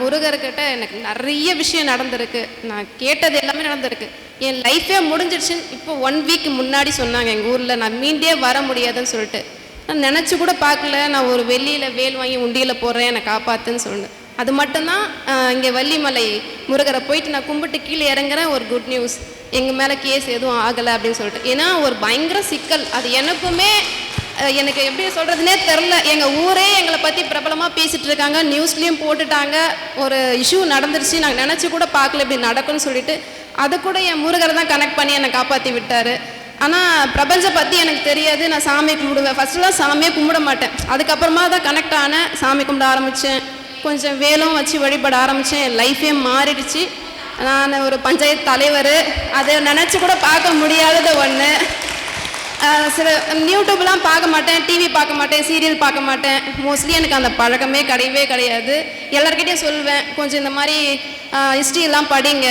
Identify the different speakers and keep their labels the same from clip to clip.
Speaker 1: முருகர்கிட்ட எனக்கு நிறைய விஷயம் நடந்திருக்கு. நான் கேட்டது எல்லாமே நடந்திருக்கு. என் லைஃபே முடிஞ்சிடுச்சுன்னு இப்போ ஒன் வீக் முன்னாடி சொன்னாங்க எங்கள் ஊரில் நான் மீண்டே வர முடியாதுன்னு சொல்லிட்டு. நான் நினச்சி கூட பார்க்கல. நான் ஒரு வெள்ளியில் வேல் வாங்கி உண்டியில் போடுறேன் என்னை காப்பாத்துன்னு சொன்னேன் அது மட்டும்தான் இங்கே வள்ளிமலை முருகரை போயிட்டு நான் கும்பிட்டு கீழே இறங்குறேன் ஒரு குட் நியூஸ் எங்கள் மேலே கேஸ் எதுவும் ஆகலை அப்படின்னு சொல்லிட்டு. ஏன்னா ஒரு பயங்கர சிக்கல். அது எனக்குமே எனக்கு எப்படி சொல்கிறதுனே தெரில எங்கள் ஊரே எங்களை பற்றி பிரபலமாக பேசிகிட்டு இருக்காங்க. நியூஸ்லேயும் போட்டுட்டாங்க. ஒரு இஷ்யூ நடந்துருச்சு. நாங்கள் நினச்சி கூட பார்க்கல இப்படி நடக்கும்னு சொல்லிட்டு. அது கூட என் முருகரை தான் கனெக்ட் பண்ணி என்னை காப்பாற்றி விட்டார். ஆனால் பிரபஞ்சம் பற்றி எனக்கு தெரியாது. நான் சாமி கும்பிடுவேன். ஃபர்ஸ்ட்லாம் சாமியே கும்பிட மாட்டேன். அதுக்கப்புறமா தான் கனெக்ட் ஆனேன். சாமி கும்பிட ஆரம்பித்தேன் கொஞ்சம் வேலும் வச்சு வழிபட ஆரம்பித்தேன் என் லைஃபே மாறிடுச்சு. நான் ஒரு பஞ்சாயத்து தலைவர். அதை நினச்சி கூட பார்க்க முடியாதது ஒன்று சில யூடியூப்லாம் பார்க்க மாட்டேன் டிவி பார்க்க மாட்டேன் சீரியல் பார்க்க மாட்டேன். மோஸ்ட்லி எனக்கு அந்த பழக்கமே கிடையவே கிடையாது. எல்லார்கிட்டயும் சொல்லுவேன் கொஞ்சம் இந்த மாதிரி ஹிஸ்ட்ரியெல்லாம் படிங்க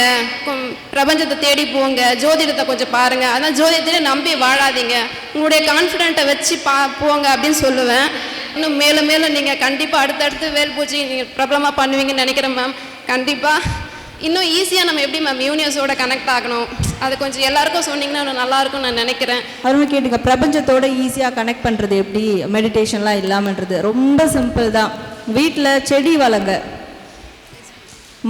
Speaker 1: பிரபஞ்சத்தை தேடி போங்க ஜோதிடத்தை கொஞ்சம் பாருங்கள் அதான் ஜோதிடத்தை நம்பி வாழாதீங்க. உங்களுடைய கான்ஃபிடென்ட்டை வச்சு பா போங்க அப்படின்னு சொல்லுவேன். இன்னும் மேலும் மேலும் நீங்கள் கண்டிப்பாக அடுத்தடுத்து வேல் பூஜை நீங்கள் பிரபலமாக பண்ணுவீங்கன்னு நினைக்கிறேன் மேம் கண்டிப்பாக இன்னும் ஈஸியாக நம்ம எப்படி மேம் யூனிவர்ஸோட கனெக்ட் ஆகணும்? அது கொஞ்சம் எல்லாருக்கும் சொன்னீங்கன்னா இன்னும் நல்லா நான் நினைக்கிறேன்.
Speaker 2: அருமை கேட்டுங்க பிரபஞ்சத்தோட ஈஸியாக கனெக்ட் பண்ணுறது எப்படி? மெடிடேஷன்லாம் இல்லாமன்றது ரொம்ப சிம்பிள் தான். வீட்டில் செடி வளங்க.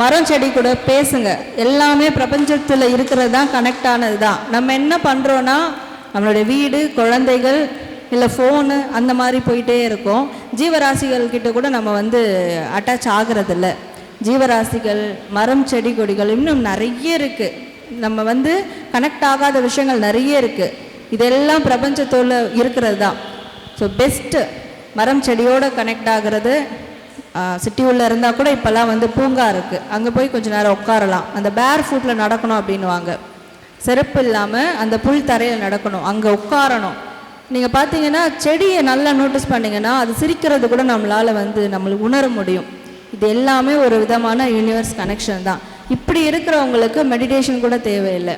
Speaker 2: மரம் செடி கூட பேசுங்க. எல்லாமே பிரபஞ்சத்தில் இருக்கிறது தான் கனெக்ட் ஆனது தான். நம்ம என்ன பண்ணுறோன்னா நம்மளுடைய வீடு குழந்தைகள் இல்லை ஃபோனு அந்த மாதிரி போயிட்டே இருக்கோம். ஜீவராசிகள் கிட்ட கூட நம்ம வந்து அட்டாச் ஆகிறதில்ல. ஜீவராசிகள் மரம் செடி கொடிகள் இன்னும் நிறைய இருக்குது நம்ம வந்து கனெக்ட் ஆகாத விஷயங்கள் நிறைய இருக்குது இதெல்லாம் பிரபஞ்சத்தோடு இருக்கிறது தான் ஸோ பெஸ்ட்டு மரம் செடியோடு கனெக்ட் ஆகிறது சிட்டி உள்ள இருந்தால் கூட இப்போல்லாம் வந்து பூங்கா இருக்குது அங்கே போய் கொஞ்சம் நேரம் உட்காரலாம். அந்த பேர் ஃபுட்டில் நடக்கணும் அப்படின்னுவாங்க. செருப்பு இல்லாமல் அந்த புல் தரையில் நடக்கணும். அங்கே உட்காரணும். நீங்கள் பார்த்தீங்கன்னா செடியை நல்லா நோட்டீஸ் பண்ணீங்கன்னா அது சிரிக்கிறது கூட நம்மளால் வந்து நம்மளுக்கு உணர முடியும். இது எல்லாமே ஒரு விதமான யூனிவர்ஸ் கனெக்ஷன் தான். இப்படி இருக்கிறவங்களுக்கு மெடிடேஷன் கூட தேவையில்லை.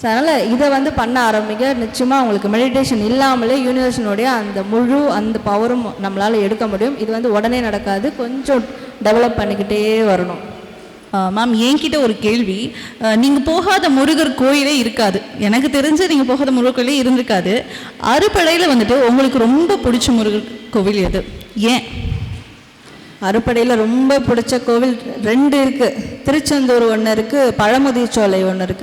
Speaker 2: ஸோ அதனால் இதை வந்து பண்ண ஆரம்பிக்க நிச்சயமாக அவங்களுக்கு மெடிடேஷன் இல்லாமலே யூனிவர்ஸினுடைய அந்த முழு அந்த பவரும் நம்மளால் எடுக்க முடியும். இது வந்து உடனே நடக்காது. கொஞ்சம் டெவலப் பண்ணிக்கிட்டே வரணும்.
Speaker 3: மேம் என்கிட்ட ஒரு கேள்வி. நீங்கள் போகாத முருகர் கோயிலே இருக்காது. எனக்கு தெரிஞ்சு நீங்கள் போகாத முருகர் கோயிலே இருந்திருக்காது. அறுபடையில் வந்துட்டு உங்களுக்கு ரொம்ப பிடிச்ச முருகர் கோவில் எது? ஏன்?
Speaker 2: அறுப்படையில் ரொம்ப பிடிச்ச கோவில் ரெண்டு இருக்குது திருச்செந்தூர் ஒன்று இருக்குது பழமுதிர்ச்சோலை ஒன்று இருக்குது